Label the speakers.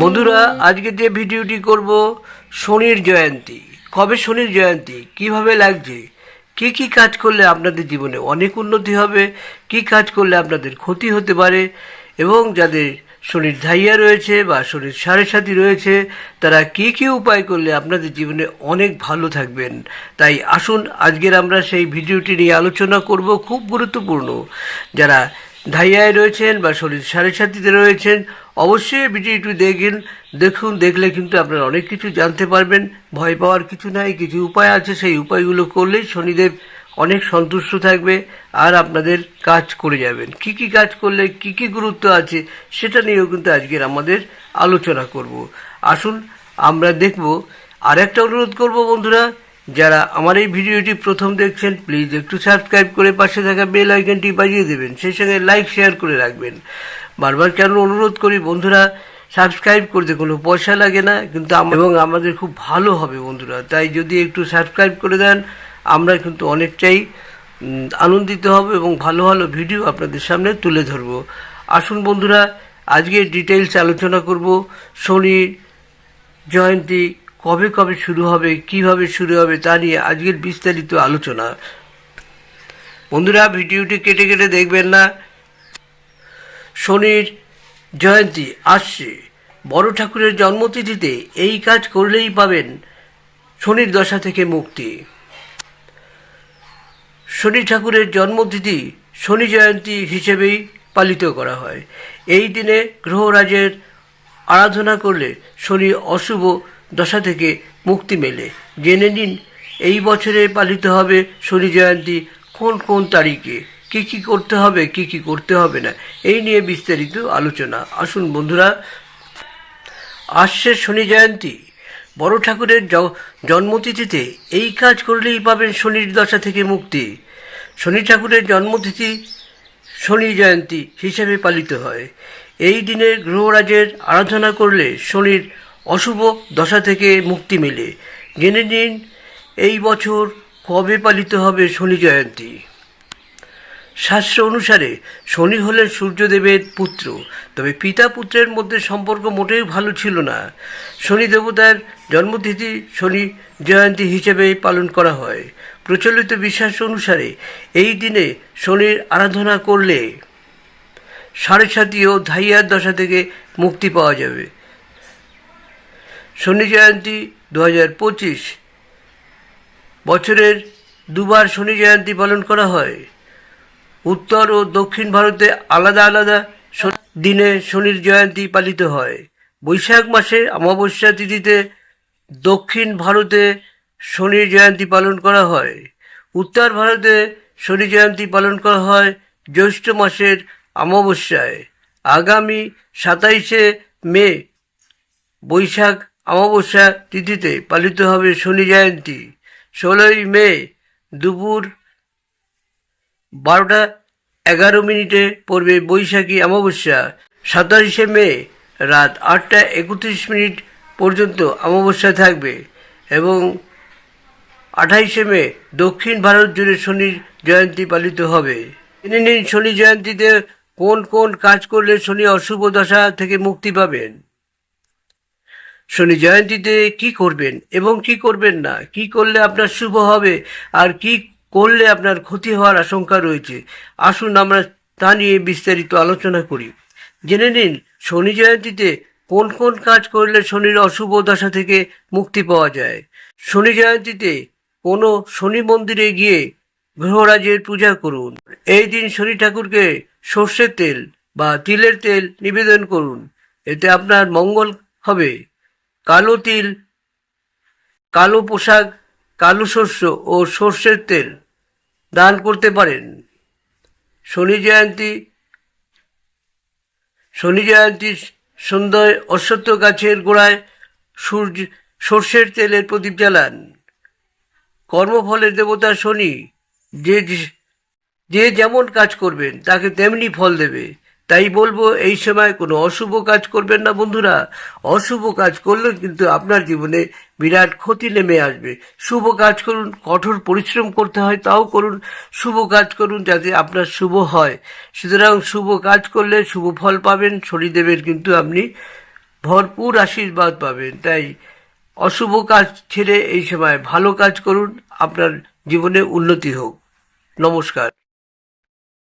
Speaker 1: বন্ধুরা, আজকে যে ভিডিওটি করব, শনির জয়ন্তী। কবে শনির জয়ন্তী? কীভাবে লাগছে? কি কি কাজ করলে আপনাদের জীবনে অনেক উন্নতি হবে? কি কাজ করলে আপনাদের ক্ষতি হতে পারে? এবং যাদের শনির ধাইয়া রয়েছে বা শনির সাড়ে সাথী রয়েছে, তারা কি কি উপায় করলে আপনাদের জীবনে অনেক ভালো থাকবেন? তাই আসুন, আজকের আমরা সেই ভিডিওটি নিয়ে আলোচনা করব খুব গুরুত্বপূর্ণ। যারা ধাইয়ায় রয়েছেন বা শরীর সাড়ে সাথীতে রয়েছেন অবশ্যই ভিডিওটি দেখেন, দেখুন, দেখলে কিন্তু আপনারা অনেক কিছু জানতে পারবেন। ভয় পাওয়ার কিছু নাই, কিছু উপায় আছে, সেই উপায়গুলো করলেই শনিদেব অনেক সন্তুষ্ট থাকবে আর আপনাদের কাজ করে যাবেন। কি কি কাজ করলে, কি কি গুরুত্ব আছে, সেটা নিয়েও কিন্তু আজকের আমাদের আলোচনা করব। আসুন, আমরা দেখব। আর একটা অনুরোধ করব বন্ধুরা, যারা আমার এই ভিডিওটি প্রথম দেখছেন, প্লিজ একটু সাবস্ক্রাইব করে পাশে থাকা বেল আইকনটি বাজিয়ে দেবেন। সেই সঙ্গে লাইক, শেয়ার করে রাখবেন। বারবার কেন অনুরোধ করি বন্ধুরা সাবস্ক্রাইব করতে? কোনো পয়সা লাগে না কিন্তু এবং আমাদের খুব ভালো হবে বন্ধুরা। তাই যদি একটু সাবস্ক্রাইব করে দেন আমরা কিন্তু অনেকটাই আনন্দিত হব এবং ভালো ভালো ভিডিও আপনাদের সামনে তুলে ধরব। আসুন বন্ধুরা আজকে ডিটেলস আলোচনা করব। শনি জয়ন্তী কবে কবে শুরু হবে কীভাবে শুরু হবে তা নিয়ে আজকের বিস্তারিত আলোচনা। বন্ধুরা ভিডিওটি কেটে কেটে দেখবেন না। শনির জয়ন্তী আসছে। বড় ঠাকুরের জন্মতিথিতে এই কাজ করলেই পাবেন শনির দশা থেকে মুক্তি। শনি ঠাকুরের জন্মতিথি শনি জয়ন্তী হিসেবেই পালিত করা হয়। এই দিনে গ্রহরাজের আরাধনা করলে শনি অশুভ দশা থেকে মুক্তি মেলে। জেনে নিন, এই বছরে পালিত হবে শনি জয়ন্তী কোন কোন তারিখে? কি কি করতে হবে, কি কি করতে হবে না, এই নিয়ে বিস্তারিত আলোচনা। আসুন বন্ধুরা, আসছে শনি জয়ন্তী। বড় ঠাকুরের জন্মতিথিতে এই কাজ করলেই পাবেন শনির দশা থেকে মুক্তি। শনি ঠাকুরের জন্মতিথি শনি জয়ন্তী হিসেবে পালিত হয়। এই দিনে গ্রহরাজের আরাধনা করলে শনির অশুভ দশা থেকে মুক্তি মেলে। জেনে নিন, এই বছর কবে পালিত হবে শনি জয়ন্তী? শাস্ত্র অনুসারে শনি হলেন সূর্যদেবের পুত্র। তবে পিতা পুত্রের মধ্যে সম্পর্ক মোটেই ভালো ছিল না। শনি দেবতার জন্মতিথি শনি জয়ন্তী হিসেবে পালন করা হয়। প্রচলিত বিশ্বাস অনুসারে এই দিনে শনির আরাধনা করলে সাড়ে সাতি ও ধাইয়ার দশা থেকে মুক্তি পাওয়া যাবে। শনি জয়ন্তী দু হাজার পঁচিশ বছরের দুবার শনি জয়ন্তী পালন করা হয়। উত্তর ও দক্ষিণ ভারতে আলাদা আলাদা দিনে শনির জয়ন্তী পালিত হয়। বৈশাখ মাসে অমাবস্যা তিথিতে দক্ষিণ ভারতে শনির জয়ন্তী পালন করা হয়। উত্তর ভারতে শনি জয়ন্তী পালন করা হয় জ্যৈষ্ঠ মাসের অমাবস্যায়। আগামী সাতাইশে মে বৈশাখ অমাবস্যা তিথিতে পালিত হবে শনি জয়ন্তী। ষোলোই মে দুপুর বারোটা এগারো মিনিটে পড়বে বৈশাখী অমাবস্যা, সাতাশে মে রাত আটটা একত্রিশ মিনিট পর্যন্ত অমাবস্যা থাকবে এবং আঠাইশে মে দক্ষিণ ভারত জুড়ে শনির জয়ন্তী পালিত হবে। জেনে নিন শনি জয়ন্তীতে কোন কোন কাজ করলে শনি অশুভ দশা থেকে মুক্তি পাবেন? শনি জয়ন্তীতে কি করবেন এবং কি করবেন না? কি করলে আপনার শুভ হবে? আর কি করলে আপনার ক্ষতি হওয়ার আশঙ্কা রয়েছে। আসুন আমরা তা নিয়ে বিস্তারিত আলোচনা করি। জেনে নিন, শনি জয়ন্তীতে কোন কোন কাজ করলে শনির অশুভ দশা থেকে মুক্তি পাওয়া যায়? শনি জয়ন্তীতে কোনো শনি মন্দিরে গিয়ে গ্রহরাজের পূজা করুন। এই দিন শনি ঠাকুরকে সর্ষের তেল বা তিলের তেল নিবেদন করুন। এতে আপনার মঙ্গল হবে। কালো তিল, কালো পোশাক, কালো শস্য ও সর্ষের তেল দান করতে পারেন। শনি জয়ন্তী শনি জয়ন্তী সন্ধ্যায় অশ্বত্থ গাছের গোড়ায় সূর্য, সর্ষের তেলের প্রদীপ জ্বালান। কর্মফলের দেবতা শনি যে যে যেমন কাজ করবেন, তাকে তেমনি ফল দেবে। তাই বলব, এই সময় কোনো অশুভ কাজ করবেন না বন্ধুরা। অশুভ কাজ করলে কিন্তু আপনার জীবনে বিরাট ক্ষতি নেমে আসবে। শুভ কাজ করুন, কঠোর পরিশ্রম করতে হয় তাও করুন, শুভ কাজ করুন যাতে আপনার শুভ হয়। সুতরাং শুভ কাজ করলে শুভ ফল পাবেন, শনিদেবের কিন্তু আপনি ভরপুর আশীর্বাদ পাবেন। তাই অশুভ কাজ ছেড়ে এই সময় ভালো কাজ করুন, আপনার জীবনে উন্নতি হোক। নমস্কার।